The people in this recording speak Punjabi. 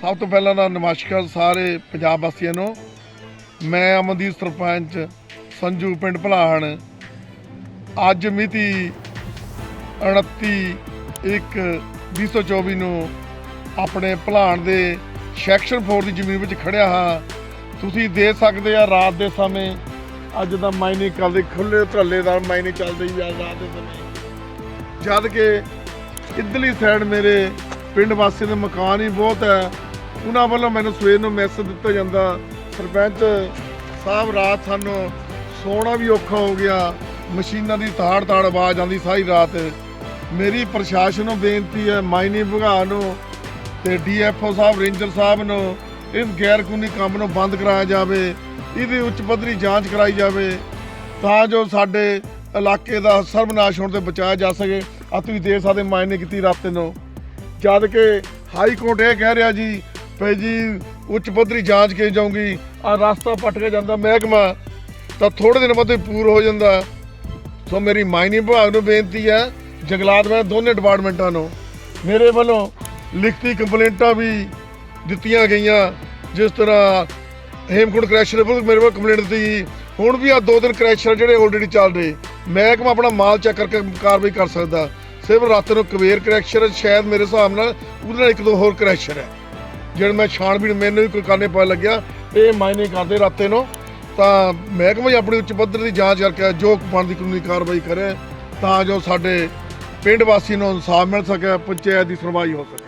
ਸਭ ਤੋਂ ਪਹਿਲਾਂ ਤਾਂ ਨਮਸਕਾਰ ਸਾਰੇ ਪੰਜਾਬ ਵਾਸੀਆਂ ਨੂੰ। ਮੈਂ ਅਮਨਦੀਪ ਸਰਪੰਚ, ਸੰਜੂ ਪਿੰਡ ਭਲਾਹਣ। ਅੱਜ ਮਿਤੀ 29 1 2024 ਨੂੰ ਆਪਣੇ ਭਲਾਣ ਦੇ ਸੈਕਸ਼ਨ 4 ਦੀ ਜ਼ਮੀਨ ਵਿੱਚ ਖੜਿਆ ਹਾਂ। ਤੁਸੀਂ ਦੇਖ ਸਕਦੇ ਆ ਰਾਤ ਦੇ ਸਮੇਂ, ਅੱਜ ਦਾ ਮਾਈਨਿੰਗ ਕਰਦੇ ਖੁੱਲੇ ਦਾ ਮਾਈਨਿੰਗ ਚੱਲਦੀ ਆ ਰਾਤ ਦੇ ਸਮੇਂ। ਜਦ ਕਿ ਇੱਧਰਲੀ ਸਾਈਡ ਮੇਰੇ ਪਿੰਡ ਵਾਸੀਆਂ ਦੇ ਮਕਾਨ ਹੀ ਬਹੁਤ ਹੈ। ਉਹਨਾਂ ਵੱਲੋਂ ਮੈਨੂੰ ਸਵੇਰ ਨੂੰ ਮੈਸੇਜ ਦਿੱਤਾ ਜਾਂਦਾ, ਸਰਪੰਚ ਸਾਹਿਬ, ਰਾਤ ਸਾਨੂੰ ਸੋਣਾ ਵੀ ਔਖਾ ਹੋ ਗਿਆ, ਮਸ਼ੀਨਾਂ ਦੀ ਤਾੜ ਤਾੜ ਆਵਾਜ਼ ਆਉਂਦੀ ਸਾਰੀ ਰਾਤ। ਮੇਰੀ ਪ੍ਰਸ਼ਾਸਨ ਨੂੰ ਬੇਨਤੀ ਹੈ ਮਾਈਨਿੰਗ ਵਿਭਾਗ ਨੂੰ ਤੇ ਡੀਐਫਓ ਸਾਹਿਬ, ਰੇਂਜਰ ਸਾਹਿਬ ਨੂੰ, ਇਸ ਗੈਰ ਕਾਨੂੰਨੀ ਕੰਮ ਨੂੰ ਬੰਦ ਕਰਾਇਆ ਜਾਵੇ, ਇਹਦੀ ਉੱਚ ਪੱਧਰੀ ਜਾਂਚ ਕਰਾਈ ਜਾਵੇ, ਤਾਂ ਜੋ ਸਾਡੇ ਇਲਾਕੇ ਦਾ ਸਰਬਨਾਸ਼ ਹੋਣ 'ਤੇ ਬਚਾਇਆ ਜਾ ਸਕੇ। ਆ ਤੁਸੀਂ ਦੇਖ ਸਕਦੇ ਮਾਇਨੇ ਕੀਤੀ ਰਾਤੇ ਨੂੰ। ਜਦ ਕਿ ਹਾਈ ਕੋਰਟ ਇਹ ਕਹਿ ਰਿਹਾ ਜੀ ਭਈ ਜੀ, ਉੱਚ ਪੱਧਰੀ ਜਾਂਚ ਕੇ ਜਾਊਂਗੀ? ਆ ਰਸਤਾ ਪੱਟ ਕੇ ਜਾਂਦਾ ਮਹਿਕਮਾ, ਤਾਂ ਥੋੜੇ ਦਿਨ ਬਾਅਦ ਪੂਰ ਹੋ ਜਾਂਦਾ। ਸੋ ਮੇਰੀ ਮਾਈਨਿੰਗ ਵਿਭਾਗ ਨੂੰ ਬੇਨਤੀ ਹੈ, ਜੰਗਲਾਤ ਵਿਭਾਗ ਦੋਨੇ ਡਿਪਾਰਟਮੈਂਟਾਂ ਨੂੰ। ਮੇਰੇ ਵੱਲੋਂ ਲਿਖਤੀ ਕੰਪਲੇਂਟਾਂ ਵੀ ਦਿੱਤੀਆਂ ਗਈਆਂ, ਜਿਸ ਤਰ੍ਹਾਂ ਹੇਮਕੁੰਡ ਕ੍ਰੈਸ਼ਰ ਵੱਲੋਂ ਮੇਰੇ ਕੋਲ ਕੰਪਲੇਂਟ ਦਿੱਤੀ ਹੁਣ ਵੀ ਆ ਦੋ ਦਿਨ ਕ੍ਰੈਸ਼ਰ ਜਿਹੜੇ ਆਲਰੇਡੀ ਚੱਲ ਰਹੇ। ਮਹਿਕਮਾ ਆਪਣਾ ਮਾਲ ਚੈੱਕ ਕਰਕੇ ਕਾਰਵਾਈ ਕਰ ਸਕਦਾ। ਸਿਰਫ ਰਾਤ ਨੂੰ ਕਵੇਰ ਕ੍ਰੈਸ਼ਰ ਸ਼ਾਇਦ ਮੇਰੇ ਹਿਸਾਬ ਨਾਲ ਉਹਦੇ ਨਾਲ ਇੱਕ ਦੋ ਹੋਰ ਕ੍ਰੈਸ਼ਰ ਹੈ। ਜਿਹੜੇ ਮੈਂ ਛਾਣਬੀਣ ਮੈਨੂੰ ਵੀ ਕੋਈ ਕਰਨੇ ਪਾ ਲੱਗਿਆ, ਇਹ ਮਾਇਨੇ ਕਰਦੇ ਰਾਤੇ ਨੂੰ। ਤਾਂ ਮਹਿਕਮਾ ਹੀ ਆਪਣੀ ਉੱਚ ਪੱਧਰ ਦੀ ਜਾਂਚ ਕਰਕੇ ਜੋ ਬਣਦੀ ਕਾਨੂੰਨੀ ਕਾਰਵਾਈ ਕਰੇ, ਤਾਂ ਜੋ ਸਾਡੇ ਪਿੰਡ ਵਾਸੀ ਨੂੰ ਇਨਸਾਫ ਮਿਲ ਸਕੇ, ਪੰਚਾਇਤ ਦੀ ਸੁਣਵਾਈ ਹੋ ਸਕੇ।